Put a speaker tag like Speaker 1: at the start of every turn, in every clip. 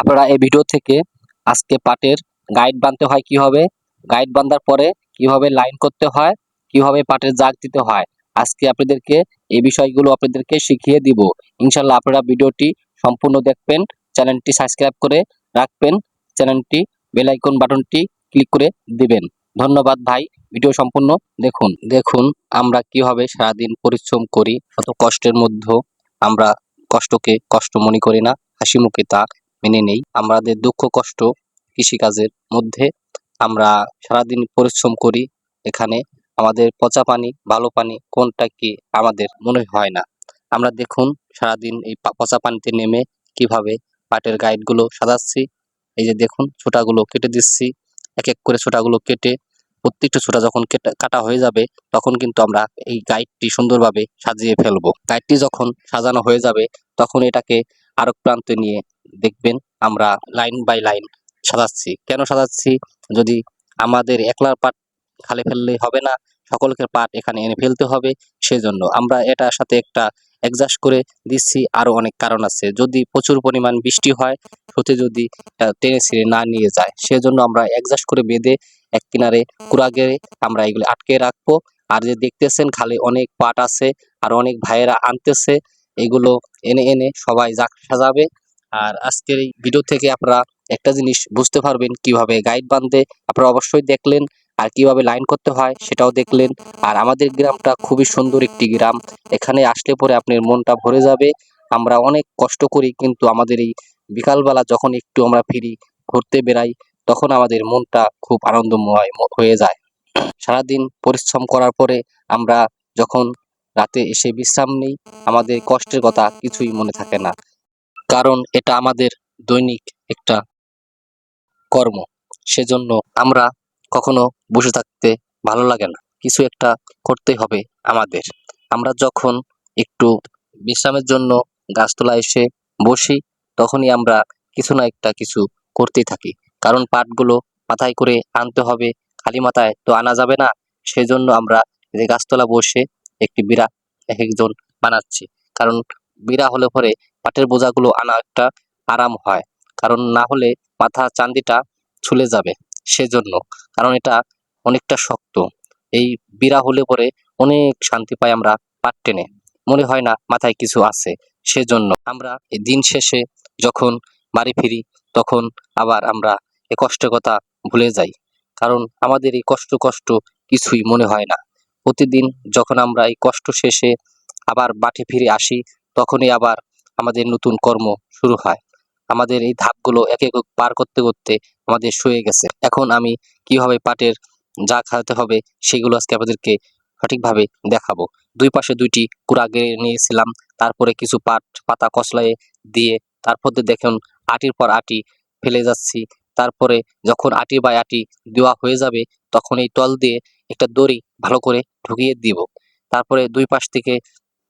Speaker 1: আপনারা এই ভিডিও থেকে আজকে পাটের গাইড বানতে হয় কীভাবে? গাইড বান্ধার পরে কীভাবে লাইন করতে হয়? কীভাবে পাটের জাগ দিতে হয়? আজকে আপনাদেরকে এই বিষয়গুলো আপনাদেরকে শিখিয়ে দিব। ইনশাল্লাহ আপনারা ভিডিওটি সম্পূর্ণ দেখবেন, চ্যানেলটি সাবস্ক্রাইব করে রাখবেন, চ্যানেলটি বেল আইকন বাটনটি ক্লিক করে দিবেন। ধন্যবাদ ভাই, ভিডিও সম্পূর্ণ দেখুন। দেখুন আমরা কীভাবে সারাদিন পরিশ্রম করি, কত কষ্টের মধ্যে আমরা কষ্টকে কষ্ট মনে করি না, হাসি মুখে তা মেনে নেই। আমাদের দুঃখ, কষ্ট কৃষিকাজের মধ্যে আমরা সারাদিন পরিশ্রম করি। এখানে আমাদের পচা পানি, ভালো পানি কোনটা কি আমাদের মনে হয় না। আমরা দেখুন সারাদিন এই পচা পানিতে নেমে কীভাবে পাটের গাইডগুলো সাজাচ্ছি। এই যে দেখুন ছোটাগুলো কেটে দিচ্ছি। এক এক করে ছোটাগুলো কেটে প্রত্যেকটা ছোটা যখন কাটা হয়ে যাবে তখন কিন্তু আমরা এই গাইডটি সুন্দরভাবে সাজিয়ে ফেলব। গাইডটি যখন সাজানো হয়ে যাবে তখন এটাকে আরেক প্রান্তে নিয়ে দেখবেন আমরা লাইন বাই লাইন সাজাচ্ছি। কেন সাজাচ্ছি? যদি আমাদের একলার পাট খালে ফেললে হবে না, সকলকে পাট এখানে এনে ফেলতে হবে, সেজন্য আমরা এটার সাথে একটা অ্যাডজাস্ট করে দিচ্ছি। আরও অনেক কারণ আছে। যদি প্রচুর পরিমাণ বৃষ্টি হয় সতে যদি টেনে ছিঁড়ে না নিয়ে যায়, সেজন্য আমরা অ্যাডজাস্ট করে বেঁধে এক কিনারে কুড়া গেড়ে আমরা এগুলো আটকে রাখব। আর যে দেখতেছেন খালে অনেক পাট আছে, আর অনেক ভাইয়েরা আনতেছে, এগুলো এনে এনে সবাই যাক সাজাবে। আর আজকের এই ভিডিও থেকে আপনারা একটা জিনিস বুঝতে পারবেন কীভাবে গাইড বাঁধতে আপনারা অবশ্যই দেখলেন আর কীভাবে লাইন করতে হয় সেটাও দেখলেন। আর আমাদের গ্রামটা খুবই সুন্দর একটি গ্রাম। এখানে আসলে পরে আপনার মনটা ভরে যাবে। আমরা অনেক কষ্ট করি কিন্তু আমাদের এই বিকালবেলা যখন একটু আমরা ফিরি, ঘুরতে বেড়াই, তখন আমাদের মনটা খুব আনন্দময় হয়ে যায়। সারাদিন পরিশ্রম করার পরে আমরা যখন রাতে এসে বিশ্রাম নেই, আমাদের কষ্টের কথা কিছুই মনে থাকে না। কারণ এটা আমাদের দৈনিক একটা কর্ম। সেজন্য আমরা কখনো বসে থাকতে ভালো লাগে না। কিছু একটা করতে হবে আমাদের। আমরা যখন একটু বিশ্রামের জন্য গাছতলা এসে বসি, তখনই আমরা কিছু না একটা কিছু করতেই থাকি। কারণ পাটগুলো মাথায় করে আনতে হবে, খালি মাথায় তো আনা যাবে না। সেজন্য আমরা এই যে গাছতলা বসে একটি বিড়া এক একজন বানাচ্ছি। কারণ বিড়া হলে পরে পাটের বোঝাগুলো আনা একটা আরাম হয়। কারণ না হলে মাথা চান্দিটা ছুলে যাবে সেজন্য। কারণ এটা অনেকটা শক্ত। এই বিড়া হলে পরে অনেক শান্তি পাই আমরা পাট টেনে। মনে হয় না মাথায় কিছু আছে সেজন্য। আমরা এই দিন শেষে যখন বাড়ি ফিরি, তখন আবার আমরা এ কষ্টের কথা ভুলে যাই। কারণ আমাদের এই কষ্ট কষ্ট কিছুই মনে হয় না। প্রতিদিন যখন আমরা এই কষ্ট শেষে আবার বাড়ি ফিরে আসি, তখনই আবার আমাদের নতুন কর্ম শুরু হয়। আমাদের এই ধাপগুলো এক এক পার করতে করতে আমাদের শুয়ে গেছে। এখন আমি কীভাবে পাটের যা খাওয়াতে হবে সেগুলো আজকে আপনাদেরকে সঠিকভাবে দেখাবো। দুই পাশে দুইটি কুড়া গেড়ে নিয়েছিলাম, তারপরে কিছু পাট, পাতা কসলায় দিয়ে তারপর দেখুন আটির পর আটি ফেলে যাচ্ছি। তারপরে যখন আটি বাই আটি দেওয়া হয়ে যাবে, তখন এই তল দিয়ে একটা দড়ি ভালো করে ঢুকিয়ে দিব। তারপরে দুই পাশ থেকে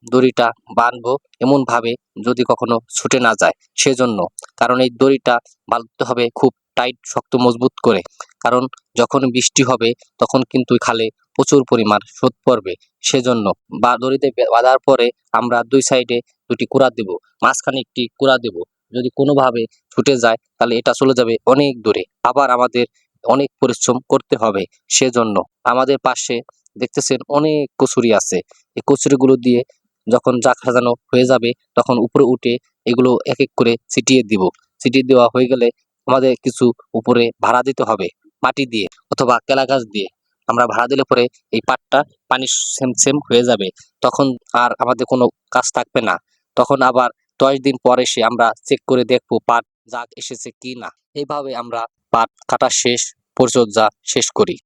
Speaker 1: দড়িটা বাঁধবো এমন ভাবে যদি কখনো ছুটে না যায় সেজন্য। কারণ এই দড়িটা বাঁধতে হবে খুব টাইট, শক্ত, মজবুত করে। কারণ যখন বৃষ্টি হবে তখন কিন্তু খালে প্রচুর পরিমাণ স্রোত পড়বে। সেজন্য বা দড়িতে বাঁধার পরে আমরা দুই সাইডে দুটি কুড়া দেব, মাঝখানে একটি কুড়া দেব। যদি কোনোভাবে ছুটে যায় তাহলে এটা চলে যাবে অনেক দূরে। আবার আমাদের অনেক পরিশ্রম করতে হবে সেজন্য। আমাদের পাশে দেখতেছেন অনেক কচুরি আছে। এই কচুরিগুলো দিয়ে যখন জাক সাজানো হয়ে যাবে, তখন উপরে উঠে এগুলো এক এক করে ছিটিয়ে দিব। ছিটিয়ে দেওয়া হয়ে গেলে আমাদের কিছু উপরে ভাড়া দিতে হবে, মাটি দিয়ে অথবা কেলা গাছ দিয়ে। আমরা ভাড়া দিলে পরে এই পাটটা পানি সেম সেম হয়ে যাবে। তখন আর আমাদের কোনো কাজ থাকবে না। তখন আবার দশ দিন পর এসে আমরা চেক করে দেখব পাট জাগ এসেছে কি না। এইভাবে আমরা পাট কাটা শেষ, পরিচর্যা শেষ করি।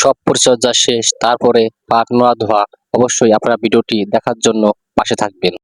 Speaker 1: সব পরিচর্যা শেষ, তারপরে পাট নোয়া ধোয়া অবশ্যই আপনারা ভিডিওটি দেখার জন্য পাশে থাকবেন।